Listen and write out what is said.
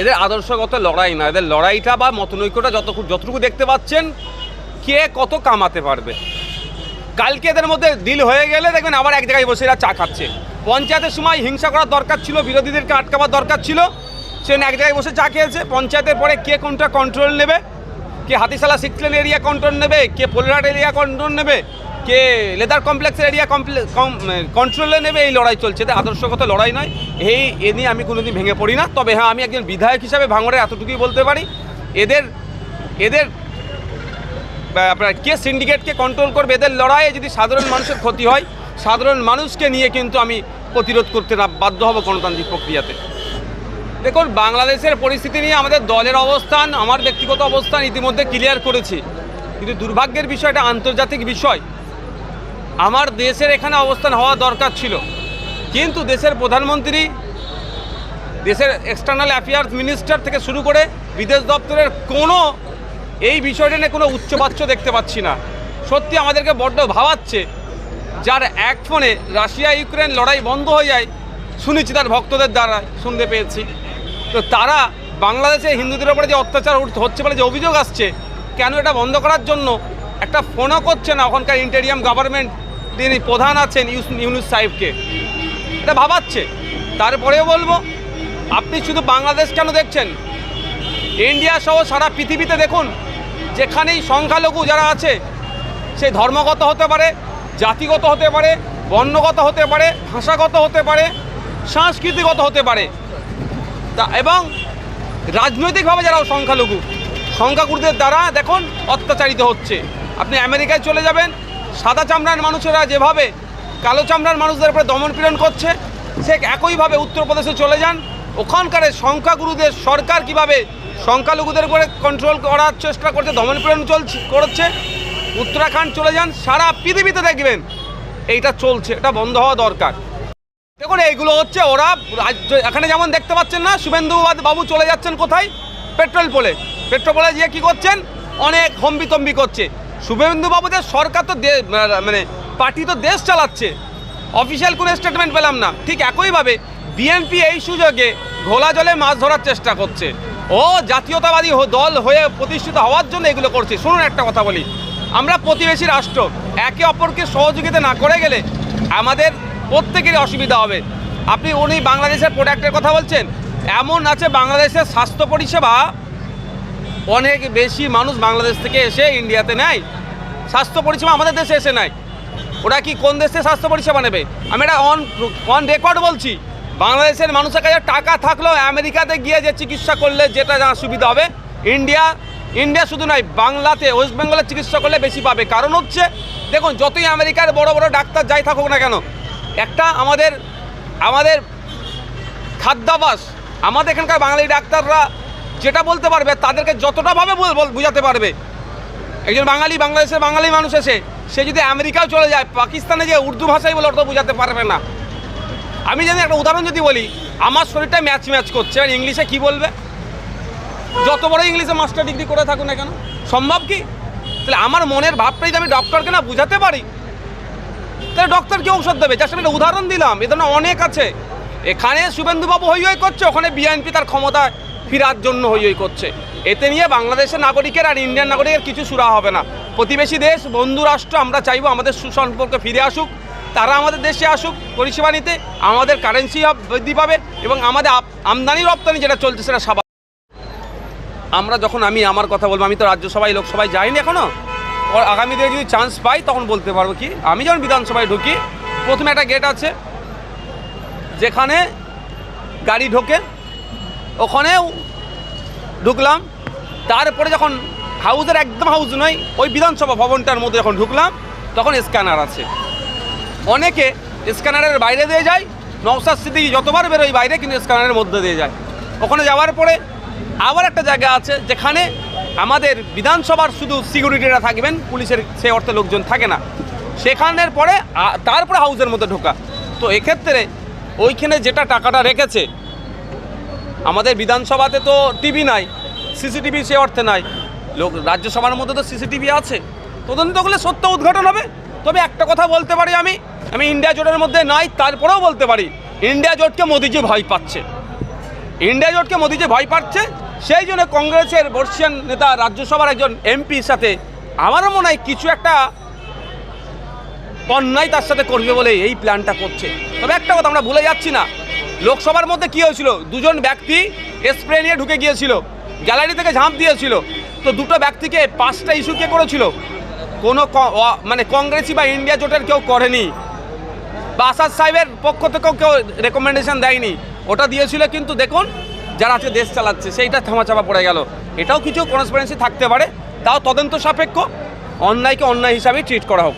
এদের আদর্শগত লড়াই না। এদের লড়াইটা বা মতনৈক্যটা যত যতটুকু দেখতে পাচ্ছেন, কে কত কামাতে পারবে। কালকে এদের মধ্যে ডিল হয়ে গেলে দেখবেন আবার এক জায়গায় বসে এরা চা খাচ্ছে। পঞ্চায়েতের সময় হিংসা করার দরকার ছিল, বিরোধীদেরকে আটকাবার দরকার ছিল। সে এক জায়গায় বসে চা খেয়েছে। পঞ্চায়েতের পরে কে কোনটা কন্ট্রোল নেবে? কে হাতিশালা সিক্স লেন এরিয়া কন্ট্রোল নেবে? কে পোলরাট এরিয়া কন্ট্রোল নেবে? কে লেদার কমপ্লেক্সের এরিয়া কন্ট্রোলে নেবে, এই লড়াই চলছে। এটা আদর্শগত লড়াই নয়। এই, এ নিয়ে আমি কোনোদিন ভেঙে পড়ি না। তবে হ্যাঁ আমি একজন বিধায়ক হিসাবে ভাঙড়ে এতটুকুই বলতে পারি। এদের এদের আপনার কে সিন্ডিকেটকে কন্ট্রোল করবে? এদের লড়াইয়ে যদি সাধারণ মানুষের ক্ষতি হয়, সাধারণ মানুষকে নিয়ে কিন্তু আমি প্রতিরোধ করতে বাধ্য হব গণতান্ত্রিক প্রক্রিয়াতে। দেখুন, বাংলাদেশের পরিস্থিতি নিয়ে আমাদের দলের অবস্থান, আমার ব্যক্তিগত অবস্থান ইতিমধ্যে ক্লিয়ার করেছি। কিন্তু দুর্ভাগ্যের বিষয়টা আন্তর্জাতিক বিষয়। আমার দেশের এখানে অবস্থান হওয়া দরকার ছিল। কিন্তু দেশের প্রধানমন্ত্রী, দেশের এক্সটার্নাল অ্যাফেয়ার্স মিনিস্টার থেকে শুরু করে বিদেশ দপ্তরের কোনো এই বিষয়টা নিয়ে কোনো উচ্চবাচ্য দেখতে পাচ্ছি না। সত্যি আমাদেরকে বড্ড ভাবাচ্ছে যার এক ফোনে রাশিয়া ইউক্রেন লড়াই বন্ধ হয়ে যায়, শুনেছি তার ভক্তদের দ্বারা, শুনতে পেয়েছি। তো তারা বাংলাদেশে হিন্দুদের উপরে যে অত্যাচার হচ্ছে বলে যে অভিযোগ আসছে, কেন এটা বন্ধ করার জন্য একটা ফোনও করছে না ওখানকার ইন্টেরিয়াম গভর্নমেন্ট যিনি প্রধান আছেন ইউনুস সাহেবকে। এটা ভাবাচ্ছে। তারপরেও বলব, আপনি শুধু বাংলাদেশ কেন দেখছেন? ইন্ডিয়া সহ সারা পৃথিবীতে দেখুন, যেখানেই সংখ্যালঘু যারা আছে, সে ধর্মগত হতে পারে, জাতিগত হতে পারে, বর্ণগত হতে পারে, ভাষাগত হতে পারে, সাংস্কৃতিগত হতে পারে। তা এবং রাজনৈতিকভাবে যারা সংখ্যালঘু, সংখ্যাগুরুদের দ্বারা দেখুন অত্যাচারিত হচ্ছে। আপনি আমেরিকায় চলে যাবেন সাদা চামড়ার মানুষেরা যেভাবে কালো চামড়ার মানুষদের উপরে দমন পীড়ন করছে সে একইভাবে উত্তরপ্রদেশে চলে যান। ওখানকার সংখ্যাগুরুদের সরকার কীভাবে সংখ্যালঘুদের উপরে কন্ট্রোল করার চেষ্টা করছে, দমন পীড়ন চলছে, করছে, উত্তরাখণ্ড চলে যান, সারা পৃথিবীতে দেখবেন এইটা চলছে, এটা বন্ধ হওয়া দরকার। দেখুন, এইগুলো হচ্ছে ওরা রাজ্য, এখানে যেমন দেখতে পাচ্ছেন না, শুভেন্দু বাবু চলে যাচ্ছেন কোথায়? পেট্রোল পোলে। পেট্রোল পোলে গিয়ে কী করছেন? অনেক হম্বিতম্বি করছে। শুভেন্দু বাবুদের সরকার তো মানে পার্টি তো দেশ চালাচ্ছে। অফিসিয়াল কোনো স্টেটমেন্ট পেলাম না। ঠিক একইভাবে বিএনপি এই সুযোগে ঘোলা জলে মাছ ধরার চেষ্টা করছে। ও জাতীয়তাবাদী দল হয়ে প্রতিষ্ঠিত হওয়ার জন্য এগুলো করছে। শুনুন একটা কথা বলি। আমরা প্রতিবেশী রাষ্ট্র, একে অপরকে সহযোগিতা না করে গেলে আমাদের প্রত্যেকেরই অসুবিধা হবে। আপনি উনি বাংলাদেশের প্রোডাক্টের কথা বলছেন। এমন আছে বাংলাদেশের স্বাস্থ্য পরিষেবা অনেক বেশি মানুষ বাংলাদেশ থেকে এসে ইন্ডিয়াতে নেয়। স্বাস্থ্য পরিষেবা আমাদের দেশে এসে নেয়। ওরা কি কোন দেশে স্বাস্থ্য পরিষেবা নেবে? আমি এটা অন অন রেকর্ড বলছি। বাংলাদেশের মানুষের কাছে টাকা থাকলেও আমেরিকাতে গিয়ে যে চিকিৎসা করলে যেটা যা সুবিধা হবে, ইন্ডিয়া ইন্ডিয়া শুধু নয়, বাংলাতে, ওয়েস্ট বেঙ্গলে চিকিৎসা করলে বেশি পাবে। কারণ হচ্ছে, দেখুন, যতই আমেরিকার বড় বড় ডাক্তার যাই থাকুক না কেন, একটা আমাদের আমাদের খাদ্যাভাস আমাদের এখানকার বাঙালি ডাক্তাররা যেটা বলতে পারবে, তাদেরকে যতটা ভাবে বল- বল- বুঝাতে পারবে। একজন বাঙালি বাংলাদেশের বাঙালি মানুষ এসে, সে যদি আমেরিকাও চলে যায়, পাকিস্তানে যে উর্দু ভাষায় বলে অত বোঝাতে পারবে না। আমি যদি একটা উদাহরণ যদি বলি, আমার শরীরটা ম্যাচ ম্যাচ করছে। আর ইংলিশে কি বলবে? যত বড় ইংলিশে মাস্টার ডিগ্রি করে থাকুন না কেন? সম্ভব কি? তাহলে আমার মনের ভাবটাই আমি ডক্টরকে না বুঝাতে পারি। তাহলে ডক্টর কি ঔষধ দেবে? সাথে একটা উদাহরণ দিলাম। এ ধরনের অনেক আছে। এখানে শুভেন্দুবাবু হই হই করছে, ওখানে বিএনপি তার ক্ষমতা ফেরার জন্য হই হই করছে। এতে নিয়ে বাংলাদেশের নাগরিকের আর ইন্ডিয়ান নাগরিকের কিছু সুরা হবে না। প্রতিবেশী দেশ, বন্ধু রাষ্ট্র, আমরা চাইব আমাদের সুসম্পর্ক ফিরে আসুক, তারা আমাদের দেশে আসুক, পরিষেবা নিতে আমাদের কারেন্সি বৃদ্ধি পাবে এবং আমাদের আমদানি রপ্তানি যেটা চলছে সেটা স্বাভাবিক আমরা যখন আমি আমার কথা বলব, আমি তো রাজ্যসভায়, লোকসভায় যাইনি এখনও আগামী দিনে যদি চান্স পাই, তখন বলতে পারব কি? আমি যখন বিধানসভায় ঢুকি, প্রথমে একটা গেট আছে, যেখানে গাড়ি ঢোকে ওখানেও ঢুকলাম। তারপরে যখন হাউজের একদম হাউস নয়, ওই বিধানসভা ভবনটার মধ্যে যখন ঢুকলাম, তখন স্ক্যানার আছে। অনেকে স্ক্যানারের বাইরে দিয়ে যায় নওসাদ সিদ্দিকি যতবার বেরোয় বাইরে, কিন্তু স্ক্যানারের মধ্যে দিয়ে যায়। ওখানে যাওয়ার পরে আবার একটা জায়গা আছে, যেখানে আমাদের বিধানসভার শুধু সিকিউরিটিরা থাকবেন, পুলিশের সে অর্থে লোকজন থাকে না। সেখানের পরে তারপরে হাউসের মধ্যে ঢোকা। তো এক্ষেত্রে ওইখানে যেটা টাকাটা রেখেছে আমাদের বিধানসভাতে তো টিভি নাই, সিসিটিভি সে অর্থে নাই। লোক রাজ্যসভার মধ্যে তো সিসিটিভি আছে। তদন্ত করলে সত্য উদ্ঘাটন হবে। তবে একটা কথা বলতে পারি আমি আমি ইন্ডিয়া জোটের মধ্যে নাই, তারপরেও বলতে পারি, ইন্ডিয়া জোটকে মোদিজি ভয় পাচ্ছে। ইন্ডিয়া জোটকে মোদি যে ভয় পাচ্ছে, সেই জন্য কংগ্রেসের বর্ষিয়ান নেতা, রাজ্যসভার একজন এমপির সাথে আমারও মনে হয় কিছু একটা অন্যায় তার সাথে করবে বলে এই প্ল্যানটা করছে। তবে একটা কথা আমরা ভুলে যাচ্ছি না লোকসভার মধ্যে কী হয়েছিল? দুজন ব্যক্তি স্প্রে নিয়ে ঢুকে গিয়েছিল গ্যালারি থেকে ঝাঁপ দিয়েছিল। তো দুটো ব্যক্তিকে পাঁচটা ইস্যু কে করেছিল? কোনো মানে কংগ্রেসই বা ইন্ডিয়া জোটের কেউ করেনি। বা আসাদ সাহেবের পক্ষ থেকেও কেউ রেকমেন্ডেশন দেয়নি। ওটা দিয়েছিল কিন্তু দেখুন, যারা আজকে দেশ চালাচ্ছে, সেইটা থামাচাপা পড়ে গেল। এটাও কিছু কনসপারেন্সি থাকতে পারে, তাও তদন্ত সাপেক্ষ। অন্যায়কে অন্যায় হিসাবেই ট্রিট করা হোক।